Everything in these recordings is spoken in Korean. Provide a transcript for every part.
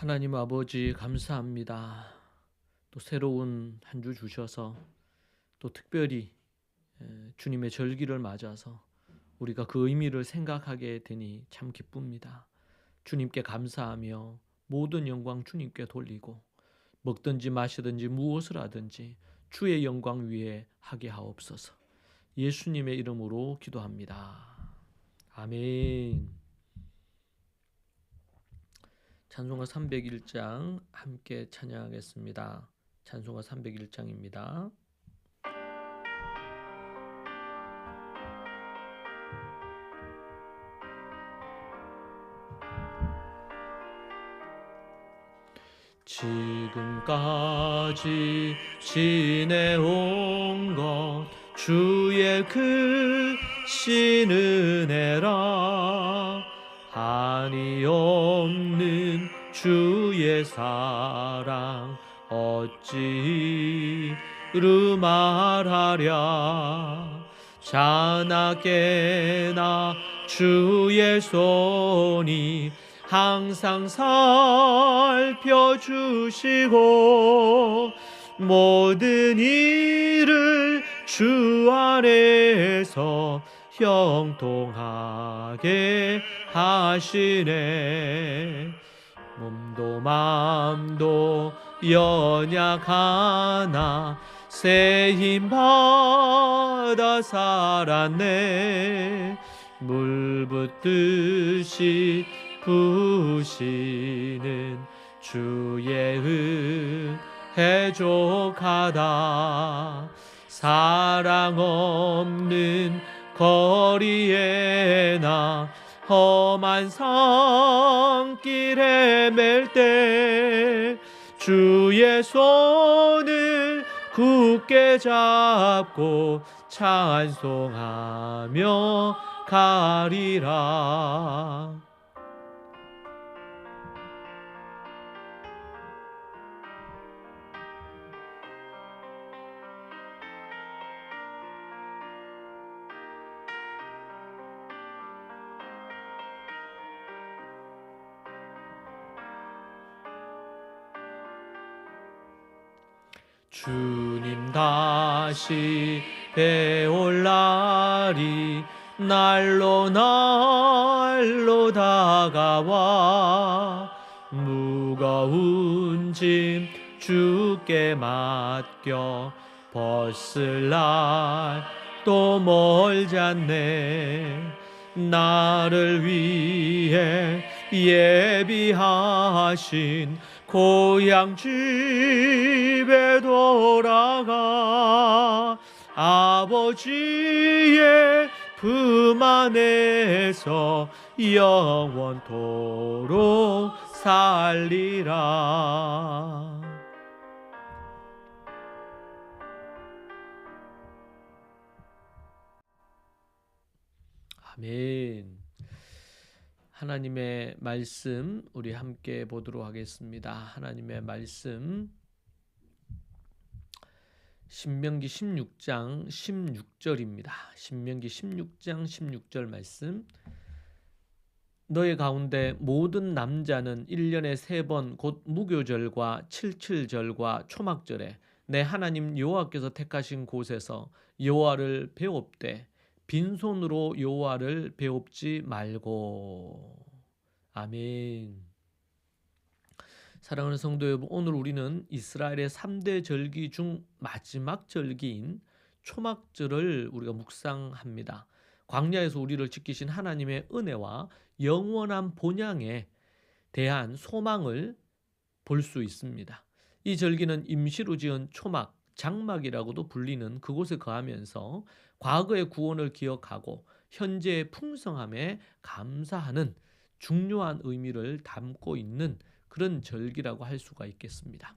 하나님 아버지 감사합니다. 또 새로운 한 주 주셔서 또 특별히 주님의 절기를 맞아서 우리가 그 의미를 생각하게 되니 참 기쁩니다. 주님께 감사하며 모든 영광 주님께 돌리고 먹든지 마시든지 무엇을 하든지 주의 영광 위에 하게 하옵소서. 예수님의 이름으로 기도합니다. 아멘. 찬송가 301장 함께 찬양하겠습니다. 찬송가 301장입니다. 지금까지 지내온 것 주의 크신 은혜라 주의 사랑 어찌 르 말하랴? 자나깨나 주의 손이 항상 살펴주시고 모든 일을 주 안에서 형통하게 하시네 몸도 마음도 연약하나 새 힘 받아 살았네. 물 붓듯이 부시는 주의 은혜 족하다. 사랑 없는 거리에 나 험한 산길 헤맬 때 주의 손을 굳게 잡고 찬송하며 가리라 주님 다시 배올 날이 날로 날로 다가와 무거운 짐 주께 맡겨 벗을 날 또 멀지 않네. 나를 위해 예비하신 고향 집에 돌아가 아버지의 품 안에서 영원토록 살리라. 아멘. 하나님의 말씀 우리 함께 보도록 하겠습니다. 하나님의 말씀 신명기 16장 16절입니다. 신명기 16장 16절 말씀 너의 가운데 모든 남자는 1년에 세 번 곧 무교절과 칠칠절과 초막절에 내 하나님 여호와께서 택하신 곳에서 여호와를 배웁되 빈손으로 여호와를 배웁지 말고 아멘. 사랑하는 성도 여러분, 오늘 우리는 이스라엘의 3대 절기 중 마지막 절기인 초막절을 우리가 묵상합니다. 광야에서 우리를 지키신 하나님의 은혜와 영원한 본향에 대한 소망을 볼 수 있습니다. 이 절기는 임시로 지은 초막, 장막이라고도 불리는 그곳에 거하면서 과거의 구원을 기억하고 현재의 풍성함에 감사하는 중요한 의미를 담고 있는 그런 절기라고 할 수가 있겠습니다.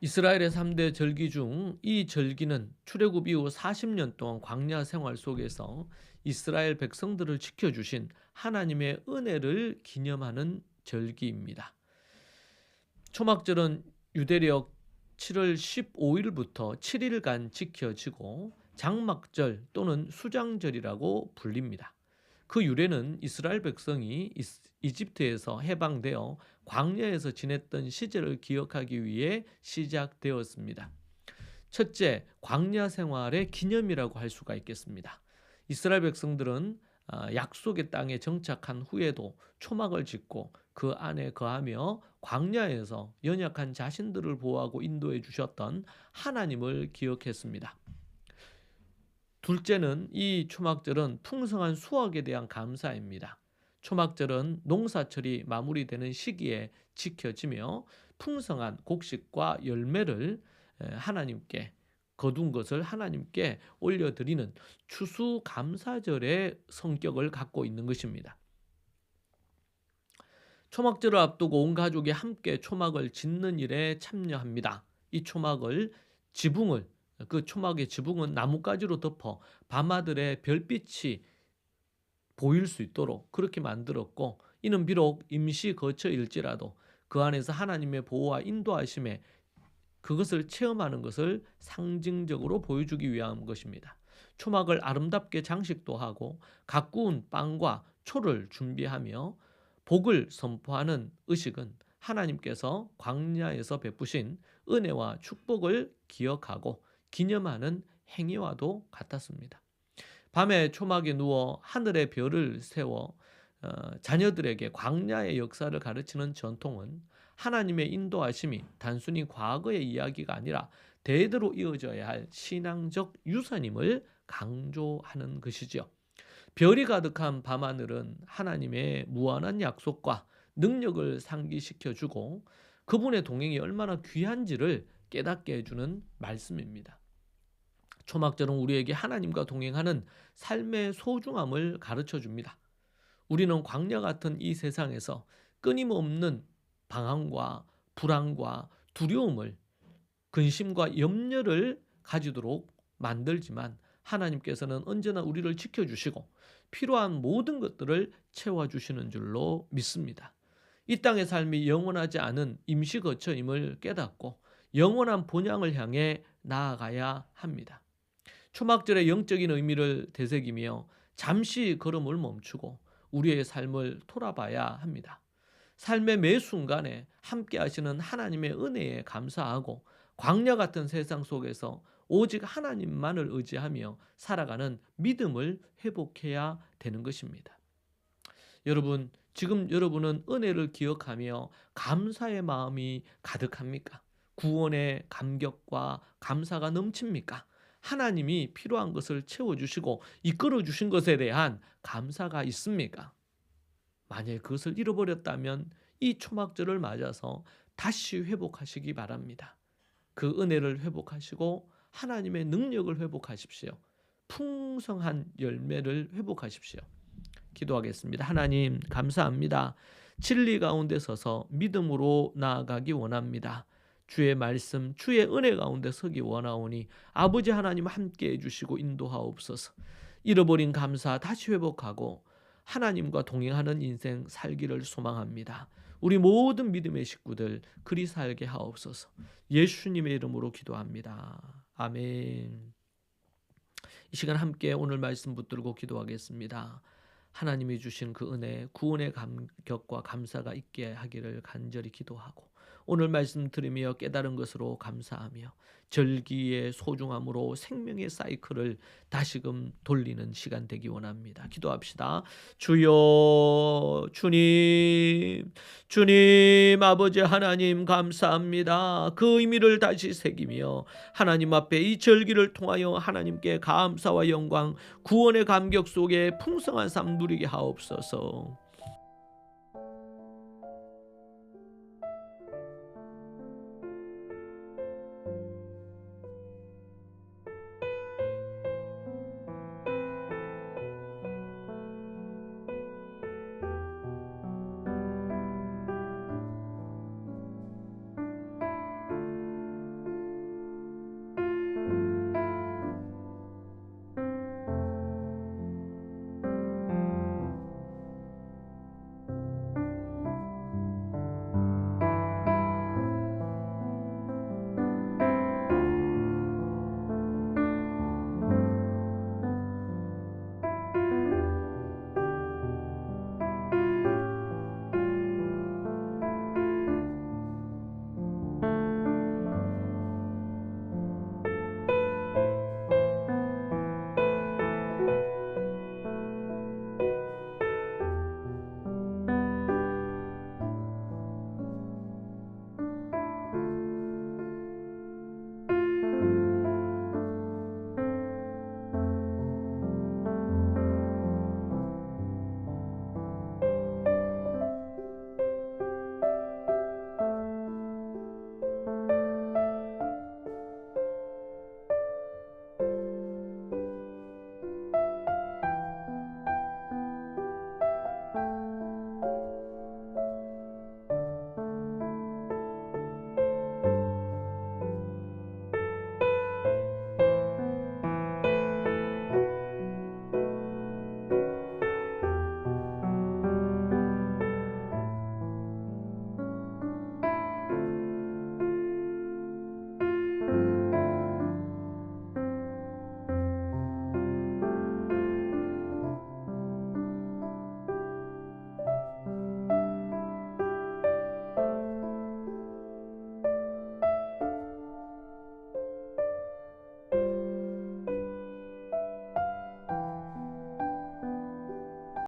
이스라엘의 3대 절기 중 이 절기는 출애굽 이후 40년 동안 광야 생활 속에서 이스라엘 백성들을 지켜주신 하나님의 은혜를 기념하는 절기입니다. 초막절은 유대력 7월 15일부터 7일간 지켜지고 장막절 또는 수장절이라고 불립니다. 그 유래는 이스라엘 백성이 이집트에서 해방되어 광야에서 지냈던 시절을 기억하기 위해 시작되었습니다. 첫째, 광야 생활의 기념이라고 할 수가 있겠습니다. 이스라엘 백성들은 아, 약속의 땅에 정착한 후에도 초막을 짓고 그 안에 거하며 광야에서 연약한 자신들을 보호하고 인도해 주셨던 하나님을 기억했습니다. 둘째는 이 초막절은 풍성한 수확에 대한 감사입니다. 초막절은 농사철이 마무리되는 시기에 지켜지며 풍성한 곡식과 열매를 에, 하나님께 거둔 것을 하나님께 올려드리는 추수 감사절의 성격을 갖고 있는 것입니다. 초막절을 앞두고 온 가족이 함께 초막을 짓는 일에 참여합니다. 이 초막을 지붕을 그 초막의 지붕은 나뭇가지로 덮어 밤하늘의 별빛이 보일 수 있도록 그렇게 만들었고 이는 비록 임시 거처일지라도 그 안에서 하나님의 보호와 인도하심에 그것을 체험하는 것을 상징적으로 보여주기 위한 것입니다. 초막을 아름답게 장식도 하고 가꾸운 빵과 초를 준비하며 복을 선포하는 의식은 하나님께서 광야에서 베푸신 은혜와 축복을 기억하고 기념하는 행위와도 같았습니다. 밤에 초막에 누워 하늘의 별을 세워 어, 자녀들에게 광야의 역사를 가르치는 전통은 하나님의 인도하심이 단순히 과거의 이야기가 아니라 대대로 이어져야 할 신앙적 유산임을 강조하는 것이지요. 별이 가득한 밤하늘은 하나님의 무한한 약속과 능력을 상기시켜 주고 그분의 동행이 얼마나 귀한지를 깨닫게 해주는 말씀입니다. 초막절은 우리에게 하나님과 동행하는 삶의 소중함을 가르쳐 줍니다. 우리는 광야 같은 이 세상에서 끊임없는 방황과 불안과 두려움을 근심과 염려를 가지도록 만들지만 하나님께서는 언제나 우리를 지켜주시고 필요한 모든 것들을 채워주시는 줄로 믿습니다. 이 땅의 삶이 영원하지 않은 임시 거처임을 깨닫고 영원한 본향을 향해 나아가야 합니다. 초막절의 영적인 의미를 되새기며 잠시 걸음을 멈추고 우리의 삶을 돌아봐야 합니다. 삶의 매 순간에 함께 하시는 하나님의 은혜에 감사하고 광야 같은 세상 속에서 오직 하나님만을 의지하며 살아가는 믿음을 회복해야 되는 것입니다. 여러분, 지금 여러분은 은혜를 기억하며 감사의 마음이 가득합니까? 구원의 감격과 감사가 넘칩니까? 하나님이 필요한 것을 채워주시고 이끌어 주신 것에 대한 감사가 있습니까? 만약 그것을 잃어버렸다면 이 초막절을 맞아서 다시 회복하시기 바랍니다. 그 은혜를 회복하시고 하나님의 능력을 회복하십시오. 풍성한 열매를 회복하십시오. 기도하겠습니다. 하나님 감사합니다. 진리 가운데 서서 믿음으로 나아가기 원합니다. 주의 말씀, 주의 은혜 가운데 서기 원하오니 아버지 하나님 함께 해주시고 인도하옵소서. 잃어버린 감사 다시 회복하고 하나님과 동행하는 인생 살기를 소망합니다. 우리 모든 믿음의 식구들 그리 살게 하옵소서. 예수님의 이름으로 기도합니다. 아멘. 이 시간 함께 오늘 말씀 붙들고 기도하겠습니다. 하나님이 주신 그 은혜, 구원의 감격과 감사가 있게 하기를 간절히 기도하고 오늘 말씀 들으며 깨달은 것으로 감사하며 절기의 소중함으로 생명의 사이클을 다시금 돌리는 시간 되기 원합니다. 기도합시다. 주여 주님 주님 아버지 하나님 감사합니다. 그 의미를 다시 새기며 하나님 앞에 이 절기를 통하여 하나님께 감사와 영광 구원의 감격 속에 풍성한 삶 누리게 하옵소서.